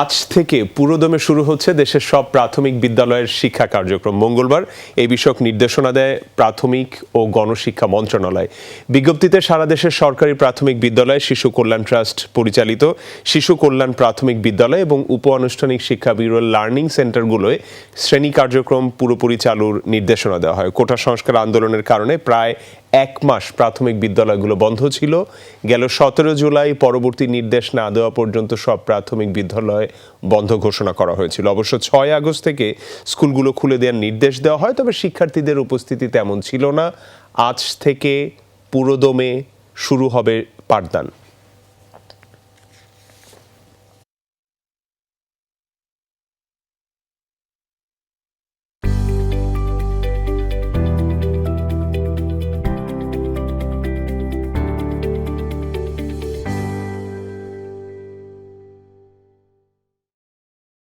আজ থেকে পুরোদমে শুরু হচ্ছে দেশের সব প্রাথমিক বিদ্যালয়ের শিক্ষা কার্যক্রম। মঙ্গলবার এই বিষয়ক নির্দেশনা দেয় প্রাথমিক ও গণশিক্ষা মন্ত্রণালয়। বিজ্ঞপ্তিতে সারা দেশের সরকারি প্রাথমিক বিদ্যালয়, শিশু কল্যাণ ট্রাস্ট পরিচালিত। শিশু কল্যাণ প্রাথমিক বিদ্যালয় এবং উপ আনুষ্ঠানিক শিক্ষা ব্যুরোর লার্নিং সেন্টারগুলোয় শ্রেণি কার্যক্রম পুরোপুরি চালুর নির্দেশনা দেওয়া হয়। কোটা সংস্কার আন্দোলনের কারণে প্রায় এক মাস প্রাথমিক বিদ্যালয়গুলো বন্ধ ছিল। গেল সতেরো জুলাই পরবর্তী নির্দেশ না দেওয়া পর্যন্ত সব প্রাথমিক বিদ্যালয় বন্ধ ঘোষণা করা হয়েছিল। অবশ্য ছয় আগস্ট থেকে স্কুলগুলো খুলে দেওয়ার নির্দেশ দেওয়া হয়, তবে শিক্ষার্থীদের উপস্থিতি তেমন ছিল না। আজ থেকে পুরোদমে শুরু হবে পাঠদান।